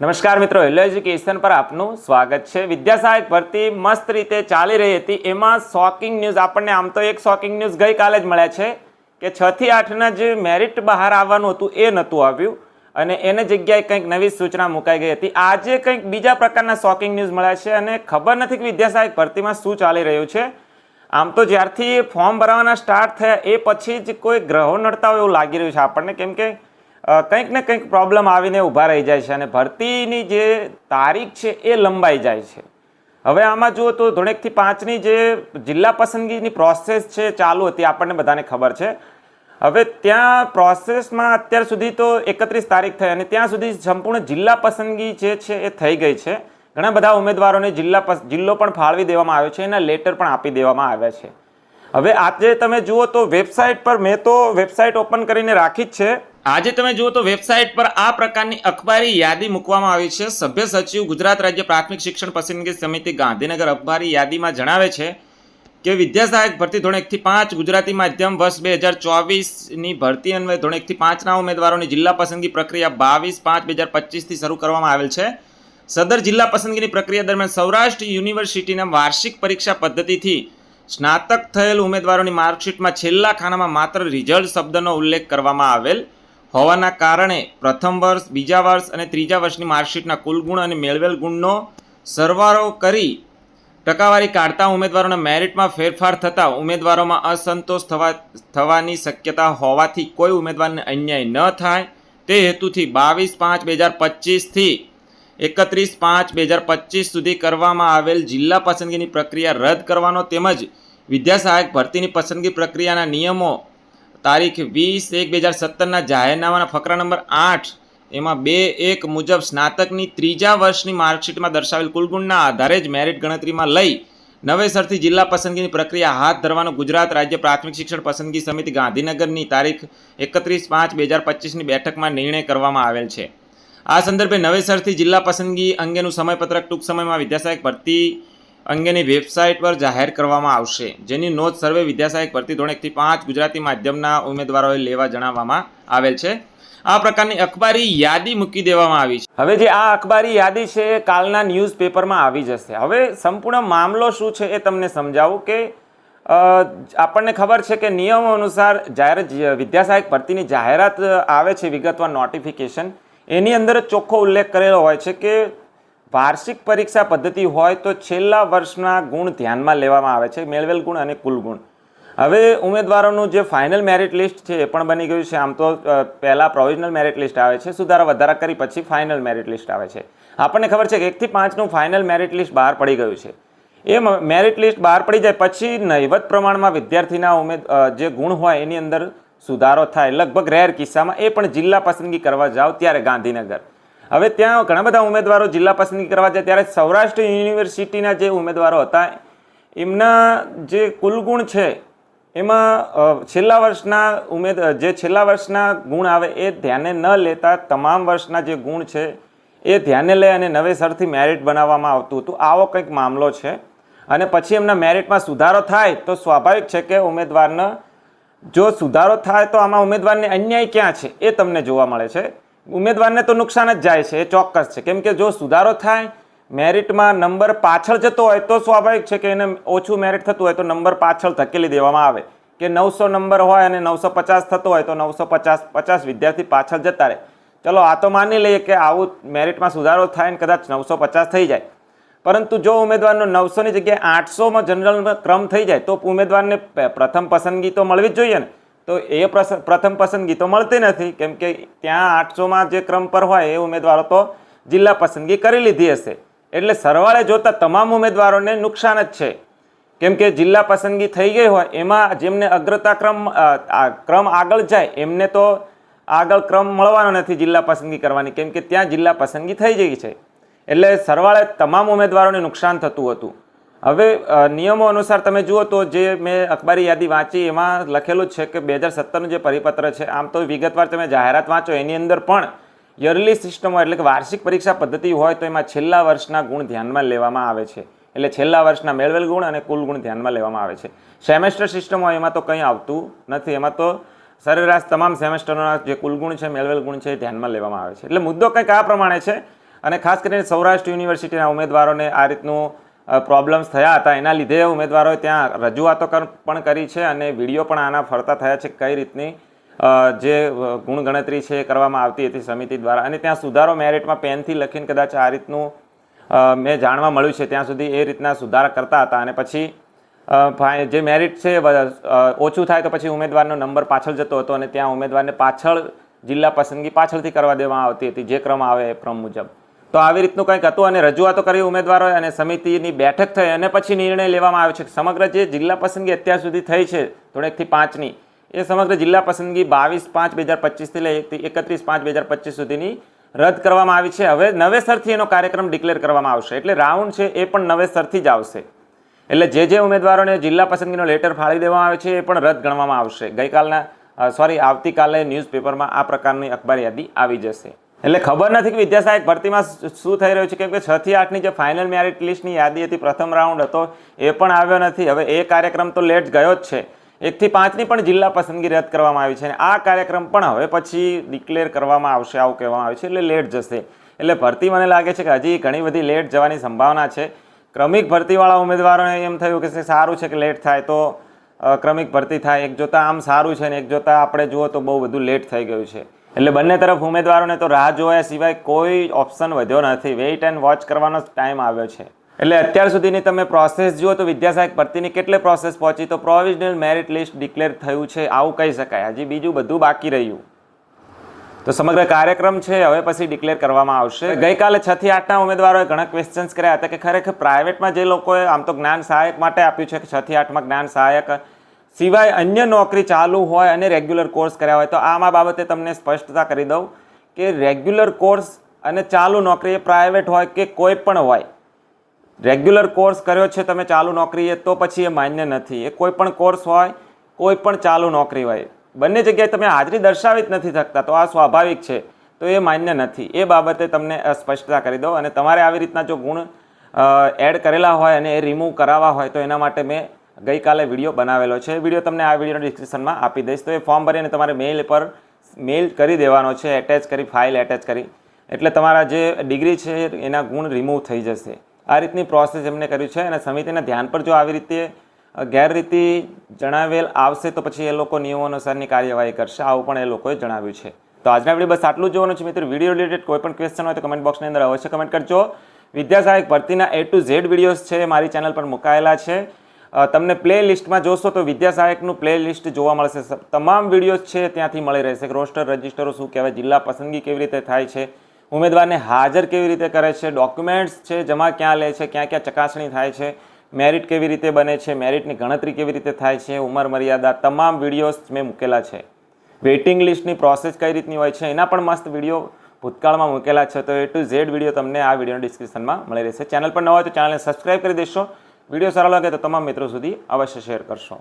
નમસ્કાર મિત્રો, hello education પર આપનું સ્વાગત છે. વિદ્યા સહાયક ભરતી મસ્ત રીતે ચાલી રહી હતી. એમાં શોકિંગ ન્યૂઝ આપણને આમ તો એક શોકિંગ ન્યૂઝ ગઈકાલે જ મળ્યા છે કે છ થી આઠના જે મેરિટ બહાર આવવાનું હતું એ નહોતું આવ્યું અને એને જગ્યાએ કંઈક નવી સૂચના મુકાઈ ગઈ હતી. આજે કંઈક બીજા પ્રકારના શોકિંગ ન્યૂઝ મળ્યા છે અને ખબર નથી કે વિદ્યા સહાયક ભરતીમાં શું ચાલી રહ્યું છે. આમ તો જ્યારથી ફોર્મ ભરવાના સ્ટાર્ટ થયા, એ પછી જ કોઈ ગ્રહો નડતા હોય એવું લાગી રહ્યું છે આપણને. કેમ કે કંઈક ને કંઈક પ્રોબ્લેમ આવીને ઊભા રહી જાય છે અને ભરતીની જે તારીખ છે એ લંબાઈ જાય છે. હવે આમાં જુઓ તો ધોળેકથી પાંચની જે જિલ્લા પસંદગીની પ્રોસેસ છે ચાલુ હતી, આપણને બધાને ખબર છે. હવે ત્યાં પ્રોસેસમાં અત્યાર સુધી તો એકત્રીસ તારીખ થઈ અને ત્યાં સુધી સંપૂર્ણ જિલ્લા પસંદગી જે છે એ થઈ ગઈ છે. ઘણા બધા ઉમેદવારોને જિલ્લા જિલ્લો પણ ફાળવી દેવામાં આવ્યો છે, એના લેટર પણ આપી દેવામાં આવ્યા છે. હવે આજે તમે જુઓ તો વેબસાઇટ પર મેં તો વેબસાઇટ ઓપન કરીને રાખી જ છે. આજે તમે જુઓ તો વેબસાઇટ પર આ પ્રકારની અખબારી યાદી મૂકવામાં આવી છે. સભ્ય સચિવ ગુજરાત રાજ્ય પ્રાથમિક શિક્ષણ પસંદગી સમિતિ ગાંધીનગર અખબારી યાદીમાં જણાવે છે કે વિદ્યાસહાયક ભરતી ધોરણ એકથી પાંચ, ગુજરાતી માધ્યમ વર્ષ બે હજાર ચોવીસની ભરતી અન્વયે ધોરણ એકથી પાંચના ઉમેદવારોની જિલ્લા પસંદગી પ્રક્રિયા બાવીસ પાંચ બે હજાર પચીસથી શરૂ કરવામાં આવેલ છે. સદર જિલ્લા પસંદગીની પ્રક્રિયા દરમિયાન સૌરાષ્ટ્ર યુનિવર્સિટીના વાર્ષિક પરીક્ષા પદ્ધતિથી સ્નાતક થયેલ ઉમેદવારોની માર્કશીટમાં છેલ્લા ખાનામાં માત્ર રિઝલ્ટ શબ્દનો ઉલ્લેખ કરવામાં આવેલ હોવાના કારણે પ્રથમ વર્ષ, બીજા વર્ષ અને ત્રીજા વર્ષની માર્કશીટના કુલ ગુણ અને મેળવેલ ગુણનો સરવારો કરી ટકાવારી કાઢતા ઉમેદવારોના મેરિટમાં ફેરફાર થતાં ઉમેદવારોમાં અસંતોષ થવા, થવાની શક્યતા હોવાથી કોઈ ઉમેદવારને અન્યાય ન થાય. તે હેતુથી બાવીસ પાંચ બે હજાર પચીસથી એકત્રીસ પાંચ બે હજાર પચીસ સુધી કરવામાં આવેલ જિલ્લા પસંદગીની પ્રક્રિયા રદ કરવાનો તેમજ વિદ્યાસહાયક ભરતીની પસંદગી પ્રક્રિયાના નિયમો તારીખ વીસ એક બે હજાર સત્તરના જાહેરનામાના ફકરા નંબર આઠ. એમાં બે એક મુજબ સ્નાતકની ત્રીજા વર્ષની માર્કશીટમાં દર્શાવેલ કુલગુણના આધારે જ મેરિટ ગણતરીમાં લઈ નવેસરથી જિલ્લા પસંદગીની પ્રક્રિયા હાથ ધરવાનો ગુજરાત રાજ્ય પ્રાથમિક શિક્ષણ પસંદગી સમિતિ ગાંધીનગરની તારીખ એકત્રીસ પાંચ બે હજાર પચીસની બેઠકમાં નિર્ણય કરવામાં આવેલ છે. આ સંદર્ભે નવેસરથી જિલ્લા પસંદગી અંગેનું સમયપત્રક ટૂંક સમયમાં વિદ્યાસહાયક ભરતી અંગેની વેબસાઇટ પર જાહેર કરવામાં આવશે. જેની નોંધ સર્વે વિદ્યાસહાયક ભરતી ધોરણ પાંચ ગુજરાતી માધ્યમના ઉમેદવારોએ લેવા જણાવવામાં આવેલ છે. આ પ્રકારની અખબારી યાદી મૂકી દેવામાં આવી છે. હવે જે આ અખબારી યાદી છે એ કાલના ન્યૂઝ પેપરમાં આવી જશે. હવે સંપૂર્ણ મામલો શું છે એ તમને સમજાવું કે આપણને ખબર છે કે નિયમો અનુસાર જાહેર વિદ્યાસહાયક ભરતીની જાહેરાત આવે છે વિગતવાર નોટિફિકેશન. એની અંદર ચોખ્ખો ઉલ્લેખ કરેલો હોય છે કે વાર્ષિક પરીક્ષા પદ્ધતિ હોય તો છેલ્લા વર્ષના ગુણ ધ્યાનમાં લેવામાં આવે છે, મેળવેલ ગુણ અને કુલ ગુણ. હવે ઉમેદવારોનું જે ફાઇનલ મેરિટ લિસ્ટ છે એ પણ બની ગયું છે. આમ તો પહેલાં પ્રોવિઝનલ મેરિટ લિસ્ટ આવે છે, સુધારા વધારા કરી પછી ફાઇનલ મેરિટ લિસ્ટ આવે છે. આપણને ખબર છે કે એકથી પાંચનું ફાઇનલ મેરિટ લિસ્ટ બહાર પડી ગયું છે. એ મેરિટ લિસ્ટ બહાર પડી જાય પછી નહિવત પ્રમાણમાં વિદ્યાર્થીના ઉમેદ જે ગુણ હોય એની અંદર સુધારો થાય. લગભગ રેર કિસ્સામાં એ પણ જિલ્લા પસંદગી કરવા જાઓ ત્યારે ગાંધીનગર. હવે ત્યાં ઘણા બધા ઉમેદવારો જિલ્લા પસંદગી કરવા જાય ત્યારે સૌરાષ્ટ્ર યુનિવર્સિટીના જે ઉમેદવારો હતા, એમના જે કુલ ગુણ છે, એમાં છેલ્લા વર્ષના ઉમેદ, જે છેલ્લા વર્ષના ગુણ આવે એ ધ્યાને ન લેતા તમામ વર્ષના જે ગુણ છે એ ધ્યાને લઈ અને નવેસરથી મેરિટ બનાવવામાં આવતું હતું. આવો કંઈક મામલો છે. અને પછી એમના મેરિટમાં સુધારો થાય તો સ્વાભાવિક છે કે ઉમેદવારને, જો સુધારો થાય તો આમાં ઉમેદવારને અન્યાય ક્યાં છે એ તમને જોવા મળે છે. ઉમેદવારને તો નુકસાન જ જાય છે, એ ચોક્કસ છે. કેમ કે જો સુધારો થાય, મેરિટમાં નંબર પાછળ જતો હોય તો સ્વાભાવિક છે કે એને ઓછું મેરિટ થતું હોય તો નંબર પાછળ ધકેલી દેવામાં આવે. કે નવસો નંબર હોય અને નવસો પચાસ થતો હોય તો નવસો પચાસ પચાસ વિદ્યાર્થી પાછળ જતા રહે. ચલો, આ તો માની લઈએ કે આવું મેરિટમાં સુધારો થાય ને કદાચ નવસો પચાસ થઈ જાય. પરંતુ જો ઉમેદવારનો નવસોની જગ્યાએ આઠસોમાં જનરલ ક્રમ થઈ જાય, તો ઉમેદવારને પ્રથમ પસંદગી તો મળવી જ જોઈએ ને. તો એ પ્રથમ પસંદગી તો મળતી નથી. કેમ કે ત્યાં આઠસોમાં જે ક્રમ પર હોય એ ઉમેદવારો તો જિલ્લા પસંદગી કરી લીધી હશે. એટલે સરવાળે જોતા તમામ ઉમેદવારોને નુકસાન જ છે. કેમ કે જિલ્લા પસંદગી થઈ ગઈ હોય, એમાં જેમને અગ્રતા ક્રમ ક્રમ આગળ જાય, એમને તો આગળ ક્રમ મળવાનો નથી જિલ્લા પસંદગી કરવાની. કેમ કે ત્યાં જિલ્લા પસંદગી થઈ ગઈ છે. એટલે સરવાળે તમામ ઉમેદવારોને નુકસાન થતું હતું. હવે નિયમો અનુસાર તમે જુઓ તો જે મેં અખબારી યાદી વાંચી એમાં લખેલું છે કે બે હજાર સત્તરનું જે પરિપત્ર છે, આમ તો વિગતવાર તમે જાહેરાત વાંચો, એની અંદર પણ યરલી સિસ્ટમ એટલે કે વાર્ષિક પરીક્ષા પદ્ધતિ હોય તો એમાં છેલ્લા વર્ષના ગુણ ધ્યાનમાં લેવામાં આવે છે. એટલે છેલ્લા વર્ષના મેળવેલ ગુણ અને કુલ ગુણ ધ્યાનમાં લેવામાં આવે છે. સેમેસ્ટર સિસ્ટમ હોય એમાં તો કંઈ આવતું નથી. એમાં તો સરેરાશ તમામ સેમેસ્ટરોના જે કુલ ગુણ છે, મેળવેલ ગુણ છે એ ધ્યાનમાં લેવામાં આવે છે. એટલે મુદ્દો કંઈક આ પ્રમાણે છે અને ખાસ કરીને સૌરાષ્ટ્ર યુનિવર્સિટીના ઉમેદવારોને આ રીતનું પ્રોબ્લેમ્સ થયા હતા. એના લીધે ઉમેદવારોએ ત્યાં રજૂઆતો પણ કરી છે અને વીડિયો પણ આના ફરતા થયા છે કઈ રીતની જે ગુણ ગણતરી છે એ કરવામાં આવતી હતી સમિતિ દ્વારા. અને ત્યાં સુધારો મેરિટમાં પેનથી લખીને કદાચ આ રીતનું મેં જાણવા મળ્યું છે. ત્યાં સુધી એ રીતના સુધારા કરતા હતા. અને પછી જે મેરિટ છે ઓછું થાય તો પછી ઉમેદવારનો નંબર પાછળ જતો હતો અને ત્યાં ઉમેદવારને પાછળ જિલ્લા પસંદગી પાછળથી કરવા દેવામાં આવતી હતી, જે ક્રમ આવે એ ક્રમ મુજબ. તો આવી રીતનું કંઈક હતું અને રજૂઆતો કરી ઉમેદવારોએ અને સમિતિની બેઠક થઈ અને પછી નિર્ણય લેવામાં આવ્યો છે. સમગ્ર જે જિલ્લા પસંદગી અત્યાર સુધી થઈ છે ધોરણથી પાંચની, એ સમગ્ર જિલ્લા પસંદગી બાવીસ પાંચ બે હજાર પચીસથી લઈ એકત્રીસ પાંચ બે હજાર પચીસ સુધીની રદ કરવામાં આવી છે. હવે નવેસરથી એનો કાર્યક્રમ ડિક્લેર કરવામાં આવશે. એટલે રાઉન્ડ છે એ પણ નવેસરથી જ આવશે. એટલે જે જે ઉમેદવારોને જિલ્લા પસંદગીનો લેટર ફાળી દેવામાં આવે છે એ પણ રદ ગણવામાં આવશે. ગઈકાલના સોરી આવતીકાલે ન્યૂઝપેપરમાં આ પ્રકારની અખબાર યાદી આવી જશે. એટલે ખબર નથી કે વિદ્યા સહાયક ભરતીમાં શું થઈ રહ્યું છે? કેમ કે છ થી આઠની જે ફાઇનલ મેરિટ લિસ્ટની યાદી હતી, પ્રથમ રાઉન્ડ હતો, એ પણ આવ્યો નથી. હવે એ કાર્યક્રમ તો લેટ ગયો જ છે. એકથી પાંચની પણ જિલ્લા પસંદગી રદ કરવામાં આવી છે અને આ કાર્યક્રમ પણ હવે પછી ડિક્લેર કરવામાં આવશે, આવું કહેવામાં આવે છે, એટલે લેટ જશે. એટલે ભરતી મને લાગે છે કે હજી ઘણી બધી લેટ જવાની સંભાવના છે. ક્રમિક ભરતીવાળા ઉમેદવારોને એમ થયું કે સારું છે કે લેટ થાય, તો ક્રમિક ભરતી થાય. એક જોતાં આમ સારું છે ને એક જોતાં આપણે જુઓ તો બહુ બધું લેટ થઈ ગયું છે. એટલે બંને તરફ ઉમેદવારોને તો રાહ જોયા સિવાય કોઈ ઓપ્શન વધ્યો નથી. વેઇટ એન્ડ વોચ કરવાનો ટાઈમ આવ્યો છે. એટલે અત્યાર સુધીની તમે પ્રોસેસ જુઓ તો વિદ્યાસહાયક ભરતીની કેટલે પ્રોસેસ પહોંચી? તો પ્રોવિઝનલ મેરિટ લિસ્ટ ડિક્લેર થયું છે. આવું કહી શકાય. હજી બીજું બધું બાકી રહ્યું. તો સમગ્ર કાર્યક્રમ છે, હવે પછી ડિક્લેર કરવામાં આવશે. ગઈકાલે છ થી આઠના ઉમેદવારોએ ઘણા ક્વેશ્ચન્સ કર્યા હતા કે ખરેખર પ્રાઇવેટમાં જે લોકોએ, આમ તો જ્ઞાન સહાયક માટે આપ્યું છે કે છ થી આઠમાં જ્ઞાન સહાયક સિવાય અન્ય નોકરી ચાલુ હોય અને રેગ્યુલર કોર્સ કર્યા હોય, તો આમાં બાબતે તમને સ્પષ્ટતા કરી દઉં કે રેગ્યુલર કોર્સ અને ચાલુ નોકરી એ પ્રાઇવેટ હોય કે કોઈ પણ હોય. રેગ્યુલર કોર્સ કર્યો છે તમે ચાલુ નોકરી એ, તો પછી એ માન્ય નથી. એ કોઈ પણ કોર્સ હોય, કોઈ પણ ચાલુ નોકરી હોય. બંને જગ્યાએ તમે હાજરી દર્શાવી જ નથી શકતા, તો આ સ્વાભાવિક છે. તો એ માન્ય નથી. એ બાબતે તમને સ્પષ્ટતા કરી દો અને તમારે આવી રીતના જો ગુણ એડ કરેલા હોય અને એ રિમૂવ કરાવવા હોય, તો એના માટે મેં ગઈકાલે વીડિયો બનાવેલો છે. વીડિયો તમને આ વિડીયોના ડિસ્ક્રિપ્શનમાં આપી દઈશ. તો એ ફોર્મ ભરીને તમારે મેઇલ પર મેઇલ કરી દેવાનો છે એટેચ કરી ફાઇલ એટેચ કરી. એટલે તમારા જે ડિગ્રી છે, એના ગુણ રિમૂવ થઈ જશે. આ રીતની પ્રોસેસ એમને કર્યું છે અને સમિતિના ધ્યાન પર જો આવી રીતે ગેરરીતિ જણાવેલ આવશે તો પછી એ લોકો નિયમો અનુસારની કાર્યવાહી કરશે. આવું પણ એ લોકોએ જણાવ્યું છે. તો આજના વીડિયો બસ આટલું જ જોવાનું છે મિત્રો. વીડિયો રિલેટેડ કોઈ પણ ક્વેશ્ચન હોય તો કમેન્ટ બોક્સની અંદર અવશ્ય કમેન્ટ કરજો. વિદ્યા ભરતીના એ ટુ ઝેડ વિડીયોઝ છે, મારી ચેનલ પર મુકાયેલા છે. તમને પ્લે લિસ્ટમાં જોશો તો વિદ્યા સહાયકનું પ્લે લિસ્ટ જોવા મળશે. તમામ વિડીયોઝ છે ત્યાંથી મળી રહેશે. રોસ્ટર રજિસ્ટરો શું કહેવાય, જિલ્લા પસંદગી કેવી રીતે થાય છે, ઉમેદવારને હાજર કેવી રીતે કરે છે, ડોક્યુમેન્ટ્સ છે, જમા ક્યાં લે છે, ક્યાં ક્યાં ચકાસણી થાય છે, મેરિટ કેવી રીતે બને છે, મેરિટની ગણતરી કેવી રીતે થાય છે, ઉંમર મર્યાદા, તમામ વિડીયોઝ મેં મૂકેલા છે. વેઇટિંગ લિસ્ટની પ્રોસેસ કઈ રીતની હોય છે, એના પણ મસ્ત વીડિયો ભૂતકાળમાં મૂકેલા છે. તો એ ટુ ઝેડ વીડિયો તમને આ વિડીયોના ડિસ્ક્રિપ્શનમાં મળી રહેશે. ચેનલ પર ન હોય તો ચેનલને સબસ્ક્રાઇબ કરી દેશો. વીડિયો સારો લાગે તો તમામ મિત્રો સુધી અવશ્ય શેર કરશો.